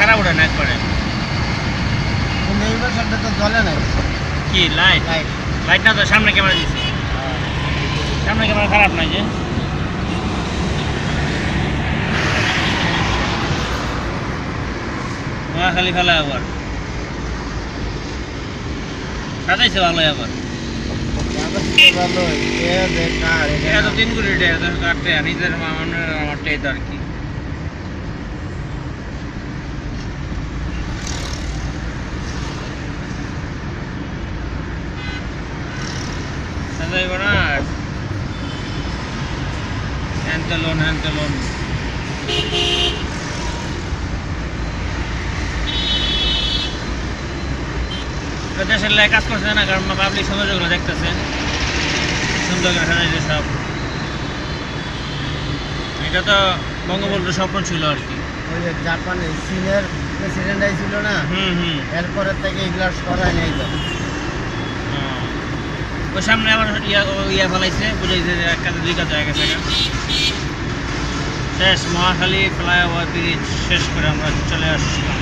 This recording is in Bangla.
খারাপ ওঠে না একবারে? তো কি লাইট লাইট না তো সামনে ক্যামেরা দিচ্ছে সামনে ক্যামেরা খারাপ নাই যে। খালি ফেলা আবার। সাজাইছে ভালো আবার। তিন কোটি আমার আর কি। সাজাইব না হ্যান্তে লোন হ্যান্তে লোন দেশের লাই কাজ করছে না কারণ পাবলিক সৌন্দর্যগুলো দেখতেছে সুন্দর করে সাজাইছে সব এটা তো বঙ্গবন্ধুর স্বপ্ন ছিল আর কি ওই যে জাপানে চীনের প্রেসিডেন্ট ছিল না হুম হুম এরপরে থেকে এগুলা সরাই নাই তো। ওই সামনে আবার ইয়া ইয়া ফেলাইছে, বুঝাইছে যে এক কাজে দুই কাজ হয়ে গেছে। শেষ, মহাখালী ফ্লাইওভার ব্রিজ শেষ করে আমরা চলে আসলাম